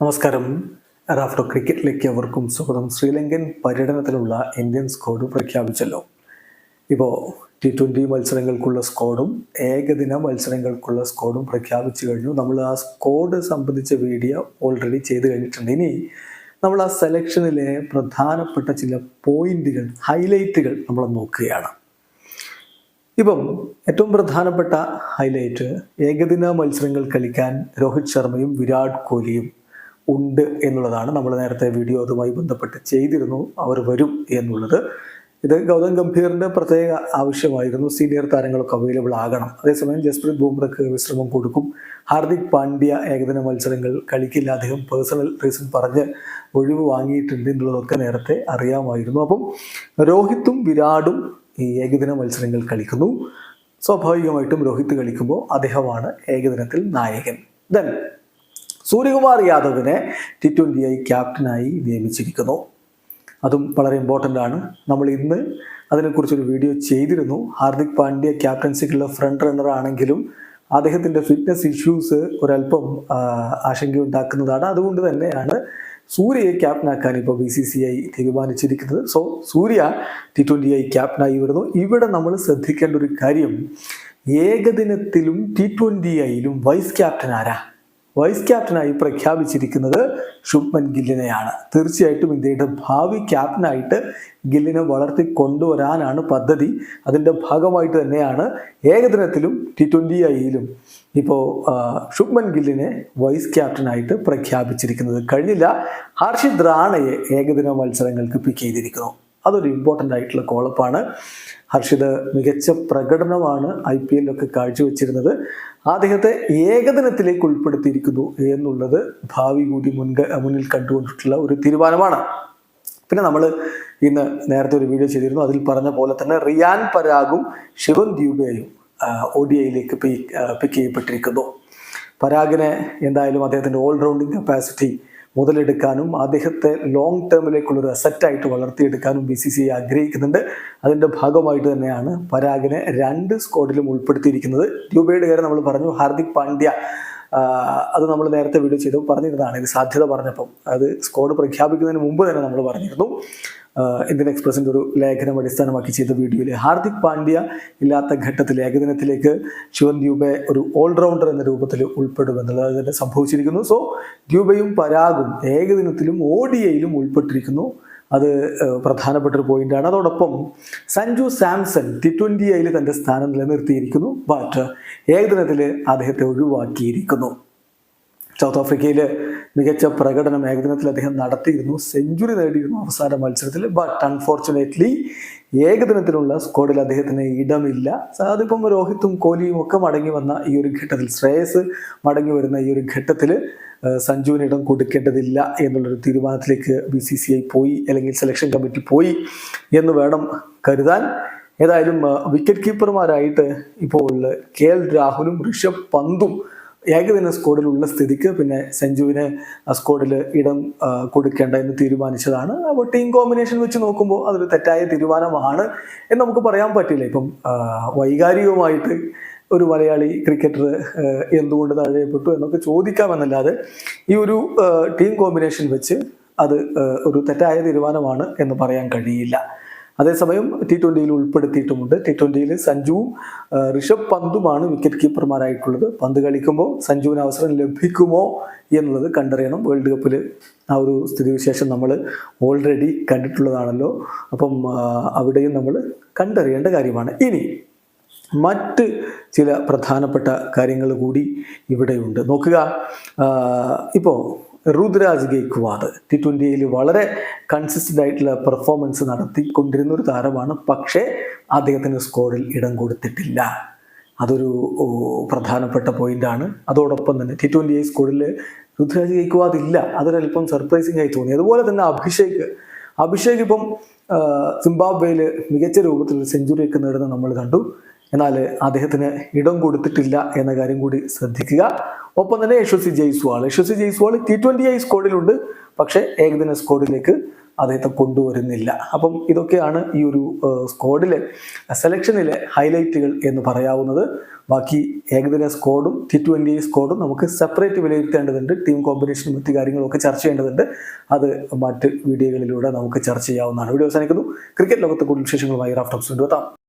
നമസ്കാരം. റാഫ്റ്റോ ക്രിക്കറ്റിലേക്ക് അവർക്കും സ്വാഗതം. ശ്രീലങ്കൻ പര്യടനത്തിലുള്ള ഇന്ത്യൻ സ്കോഡ് പ്രഖ്യാപിച്ചല്ലോ. ഇപ്പോൾ ടി ട്വന്റി മത്സരങ്ങൾക്കുള്ള സ്കോഡും ഏകദിന മത്സരങ്ങൾക്കുള്ള സ്കോഡും പ്രഖ്യാപിച്ചു കഴിഞ്ഞു. നമ്മൾ ആ സ്കോഡ് സംബന്ധിച്ച വീഡിയോ ഓൾറെഡി ചെയ്ത് കഴിഞ്ഞിട്ടുണ്ട്. ഇനി നമ്മൾ ആ സെലക്ഷനിലെ പ്രധാനപ്പെട്ട ചില പോയിന്റുകൾ ഹൈലൈറ്റുകൾ നമ്മൾ നോക്കുകയാണ്. ഇപ്പം ഏറ്റവും പ്രധാനപ്പെട്ട ഹൈലൈറ്റ് ഏകദിന മത്സരങ്ങൾ കളിക്കാൻ രോഹിത് ശർമ്മയും വിരാട് കോഹ്ലിയും ഉണ്ട് എന്നുള്ളതാണ് നമ്മൾ നേരത്തെ വീഡിയോ അതുമായി ബന്ധപ്പെട്ട് ചെയ്തിരുന്നു. അവർ വരും എന്നുള്ളത്. ഇത് ഗൗതം ഗംഭീറിന്റെ പ്രത്യേക ആവശ്യമായിരുന്നു. സീനിയർ താരങ്ങളൊക്കെ അവൈലബിൾ ആകണം. അതേസമയം ജസ്പ്രീത് ബുംറയ്ക്ക് വിശ്രമം കൊടുക്കും. ഹാർദിക് പാണ്ഡ്യ ഏകദിന മത്സരങ്ങൾ കളിക്കില്ല. അദ്ദേഹം പേഴ്സണൽ റീസൺ പറഞ്ഞ് ഒഴിവ് വാങ്ങിയിട്ടുണ്ട് എന്നുള്ളതൊക്കെ നേരത്തെ അറിയാമായിരുന്നു. അപ്പം രോഹിത്തും വിരാടും ഈ ഏകദിന മത്സരങ്ങൾ കളിക്കുന്നു. സ്വാഭാവികമായിട്ടും രോഹിത് കളിക്കുമ്പോൾ അദ്ദേഹമാണ് ഏകദിനത്തിൽ നായകൻ. ദെൻ സൂര്യകുമാർ യാദവിനെ ടി ട്വന്റി ഐ ക്യാപ്റ്റനായി നിയമിച്ചിരിക്കുന്നു. അതും വളരെ ഇമ്പോർട്ടന്റ് ആണ്. നമ്മൾ ഇന്ന് അതിനെക്കുറിച്ചൊരു വീഡിയോ ചെയ്തിരുന്നു. ഹാർദിക് പാണ്ഡ്യ ക്യാപ്റ്റൻസിക്കുള്ള ഫ്രണ്ട് റണ്ണർ ആണെങ്കിലും അദ്ദേഹത്തിന്റെ ഫിറ്റ്നസ് ഇഷ്യൂസ് ഒരല്പം ആശങ്കയുണ്ടാക്കുന്നതാണ്. അതുകൊണ്ട് തന്നെയാണ് സൂര്യയെ ക്യാപ്റ്റനാക്കാൻ ഇപ്പോൾ ബി സി സി ഐ തീരുമാനിച്ചിരിക്കുന്നത്. So Surya T twenty I ക്യാപ്റ്റനായി വരുന്നു. ഇവിടെ നമ്മൾ ശ്രദ്ധിക്കേണ്ട ഒരു കാര്യം ഏകദിനത്തിലും ടി ട്വന്റി ഐയിലും വൈസ് ക്യാപ്റ്റൻ ആരാ? വൈസ് ക്യാപ്റ്റനായി പ്രഖ്യാപിച്ചിരിക്കുന്നത് ശുഭ്മൻ ഗില്ലിനെയാണ്. തീർച്ചയായിട്ടും ഇന്ത്യയുടെ ഭാവി ക്യാപ്റ്റനായിട്ട് ഗില്ലിനെ വളർത്തി കൊണ്ടുവരാനാണ് പദ്ധതി. അതിന്റെ ഭാഗമായിട്ട് തന്നെയാണ് ഏകദിനത്തിലും ടി ട്വന്റി ഐയിലും ഇപ്പോൾ ശുഭ്മൻ ഗില്ലിനെ വൈസ് ക്യാപ്റ്റനായിട്ട് പ്രഖ്യാപിച്ചിരിക്കുന്നത്. കഴിഞ്ഞില്ല ഹർഷിദ് റാണയെ ഏകദിന മത്സരങ്ങൾക്ക് പിക്ക് ചെയ്തിരിക്കുന്നു. അതൊരു ഇമ്പോർട്ടന്റ് ആയിട്ടുള്ള കോളപ്പാണ് ഹർഷിത് മികച്ച പ്രകടനമാണ് ഐ പി എല്ലൊക്കെ കാഴ്ചവെച്ചിരുന്നത്. അദ്ദേഹത്തെ ഏകദിനത്തിലേക്ക് ഉൾപ്പെടുത്തിയിരിക്കുന്നു എന്നുള്ളത് ഭാവി കൂടി മുൻക മുന്നിൽ കണ്ടുകൊണ്ടിട്ടുള്ള ഒരു തീരുമാനമാണ്. പിന്നെ നമ്മൾ ഇന്ന് നേരത്തെ ഒരു വീഡിയോ ചെയ്തിരുന്നു. അതിൽ പറഞ്ഞ പോലെ തന്നെ റിയാൻ പരാഗും ശിവൻ ദ്യൂബയും ഒ ഡി ഐയിലേക്ക് പിക്ക് ചെയ്യപ്പെട്ടിരിക്കുന്നു. പരാഗിനെ എന്തായാലും അദ്ദേഹത്തിന്റെ ഓൾറൗണ്ടിങ് കപ്പാസിറ്റി മുതലെടുക്കാനും അദ്ദേഹത്തെ ലോങ് ടേമിലേക്കുള്ള ഒരു അസറ്റായിട്ട് വളർത്തിയെടുക്കാനും ബി സി സി ഐ ആഗ്രഹിക്കുന്നുണ്ട്. അതിന്റെ ഭാഗമായിട്ട് തന്നെയാണ് പരാഗിനെ രണ്ട് സ്ക്വാഡിലും ഉൾപ്പെടുത്തിയിരിക്കുന്നത്. ഡ്യൂബയുടെ കാര്യം നമ്മൾ പറഞ്ഞു ഹാർദിക് പാണ്ഡ്യ അത് നമ്മൾ നേരത്തെ വീഡിയോ ചെയ്തു. പറഞ്ഞിരുന്നതാണ് ഇത് സാധ്യത പറഞ്ഞപ്പം. അത് സ്ക്വാഡ് പ്രഖ്യാപിക്കുന്നതിന് മുമ്പ് തന്നെ നമ്മൾ പറഞ്ഞിരുന്നു. ഇന്ത്യൻ എക്സ്പ്രസിന്റെ ഒരു ലേഖനം അടിസ്ഥാനമാക്കി ചെയ്ത വീഡിയോയിൽ ഹാർദിക് പാണ്ഡ്യ ഇല്ലാത്ത ഘട്ടത്തിൽ ഏകദിനത്തിലേക്ക് ശിവൻ ദ്യൂബെ ഒരു ഓൾറൗണ്ടർ എന്ന രൂപത്തിൽ ഉൾപ്പെടുമെന്നുള്ളത് തന്നെ സംഭവിച്ചിരിക്കുന്നു. സോ ദ്യൂബയും പരാഗും ഏകദിനത്തിലും ഒ ഉൾപ്പെട്ടിരിക്കുന്നു. അത് പ്രധാനപ്പെട്ട ഒരു പോയിന്റാണ് അതോടൊപ്പം സഞ്ജു സാംസൺ ടി ട്വന്റി ഐയിൽ തന്റെ സ്ഥാനം നിലനിർത്തിയിരിക്കുന്നു. ബട്ട് ഏകദിനത്തിൽ അദ്ദേഹത്തെ ഒഴിവാക്കിയിരിക്കുന്നു. സൗത്ത് ആഫ്രിക്കയിൽ മികച്ച പ്രകടനം ഏകദിനത്തിൽ അദ്ദേഹം നടത്തിയിരുന്നു. സെഞ്ചുറി നേടിയിരുന്നു അവസാന മത്സരത്തിൽ. ബട്ട് അൺഫോർച്ചുനേറ്റ്ലി ഏകദിനത്തിലുള്ള സ്ക്വാഡിൽ അദ്ദേഹത്തിന് ഇടമില്ല. അതിപ്പം രോഹിത്തും കോഹ്ലിയും ഒക്കെ മടങ്ങി വന്ന ഈ ഒരു ഘട്ടത്തിൽ ശ്രേയസ് മടങ്ങി വരുന്ന ഈ ഒരു ഘട്ടത്തിൽ സഞ്ജുവിന് ഇടം കൊടുക്കേണ്ടതില്ല എന്നുള്ളൊരു തീരുമാനത്തിലേക്ക് ബി സി സി ഐ പോയി അല്ലെങ്കിൽ സെലക്ഷൻ കമ്മിറ്റി പോയി എന്ന് വേണം കരുതാൻ. ഏതായാലും വിക്കറ്റ് കീപ്പർമാരായിട്ട് ഇപ്പോൾ കെ എൽ രാഹുലും ഋഷഭ് പന്തും ഏകദിന സ്കോഡിലുള്ള സ്ഥിതിക്ക് പിന്നെ സെഞ്ജുവിന് സ്കോഡിൽ ഇടം കൊടുക്കേണ്ട എന്ന് തീരുമാനിച്ചതാണ്. അപ്പോൾ ടീം കോമ്പിനേഷൻ വെച്ച് നോക്കുമ്പോൾ അതൊരു തെറ്റായ തീരുമാനമാണ് എന്ന് നമുക്ക് പറയാൻ പറ്റില്ല. ഇപ്പം വൈകാരികവുമായിട്ട് ഒരു മലയാളി ക്രിക്കറ്റർ എന്തുകൊണ്ട് തഴയപ്പെട്ടു എന്നൊക്കെ ചോദിക്കാമെന്നല്ലാതെ ഈ ഒരു ടീം കോമ്പിനേഷൻ വെച്ച് അത് ഒരു തെറ്റായ തീരുമാനമാണ് എന്ന് പറയാൻ കഴിയില്ല. അതേസമയം ടി ട്വന്റിയിൽ ഉൾപ്പെടുത്തിയിട്ടുമുണ്ട്. ടി ട്വന്റിയിൽ സഞ്ജുവും ഋഷഭ് പന്തുമാണ് വിക്കറ്റ് കീപ്പർമാരായിട്ടുള്ളത് പന്ത് കളിക്കുമ്പോൾ സഞ്ജുവിന് അവസരം ലഭിക്കുമോ എന്നുള്ളത് കണ്ടറിയണം. വേൾഡ് കപ്പിൽ ആ ഒരു സ്ഥിതിവിശേഷം നമ്മൾ ഓൾറെഡി കണ്ടിട്ടുള്ളതാണല്ലോ. അപ്പം അവിടെയും നമ്മൾ കണ്ടറിയേണ്ട കാര്യമാണ്. ഇനി മറ്റ് ചില പ്രധാനപ്പെട്ട കാര്യങ്ങൾ കൂടി ഇവിടെയുണ്ട്. നോക്കുക ഇപ്പോൾ രുദ്രാജ് ഗേക്വാദ് ടി ട്വന്റിയിൽ വളരെ കൺസിസ്റ്റന്റ് ആയിട്ടുള്ള പെർഫോമൻസ് നടത്തിക്കൊണ്ടിരുന്ന ഒരു താരമാണ്. പക്ഷേ അദ്ദേഹത്തിന് സ്കോറിൽ ഇടം കൊടുത്തിട്ടില്ല. അതൊരു പ്രധാനപ്പെട്ട പോയിന്റാണ് അതോടൊപ്പം തന്നെ ടി ട്വന്റി ഐ സ്കോറിൽ രുദ്രാജ് ഗേക്വാദ് ഇല്ല. അതൊരല്പം സർപ്രൈസിംഗ് ആയി തോന്നി. അതുപോലെ തന്നെ അഭിഷേക്. അഭിഷേക് ഇപ്പം സിംബാബ്വേയിൽ മികച്ച രൂപത്തിൽ സെഞ്ചുറിയൊക്കെ നേടുന്ന നമ്മൾ കണ്ടു. എന്നാൽ അദ്ദേഹത്തിന് ഇടം കൊടുത്തിട്ടില്ല എന്ന കാര്യം കൂടി ശ്രദ്ധിക്കുക. ഒപ്പം തന്നെ Yashasvi Jaiswal. Yashasvi Jaiswal T twenty I സ്കോഡിലുണ്ട്. പക്ഷേ ഏകദിന സ്കോഡിലേക്ക് അദ്ദേഹത്തെ കൊണ്ടുവരുന്നില്ല. അപ്പം ഇതൊക്കെയാണ് ഈ ഒരു സ്ക്വാഡിലെ സെലക്ഷനിലെ ഹൈലൈറ്റുകൾ എന്ന് പറയാവുന്നത്. ബാക്കി ഏകദിന സ്ക്വാഡും ടി ട്വന്റി സ്ക്വാഡും നമുക്ക് സെപ്പറേറ്റ് വിലയിരുത്തേണ്ടതുണ്ട്. ടീം കോമ്പിനേഷനും മറ്റു കാര്യങ്ങളൊക്കെ ചർച്ച ചെയ്യേണ്ടതുണ്ട്. അത് മറ്റ് വീഡിയോകളിലൂടെ നമുക്ക് ചർച്ച ചെയ്യാവുന്നതാണ്. വീഡിയോ അവസാനിക്കുന്നു. ക്രിക്കറ്റ് ലോകത്തെ കൂടുതൽ വിശേഷങ്ങളുമായി റാഫ്റ്റോക്സ് കൊണ്ടുവെത്താം.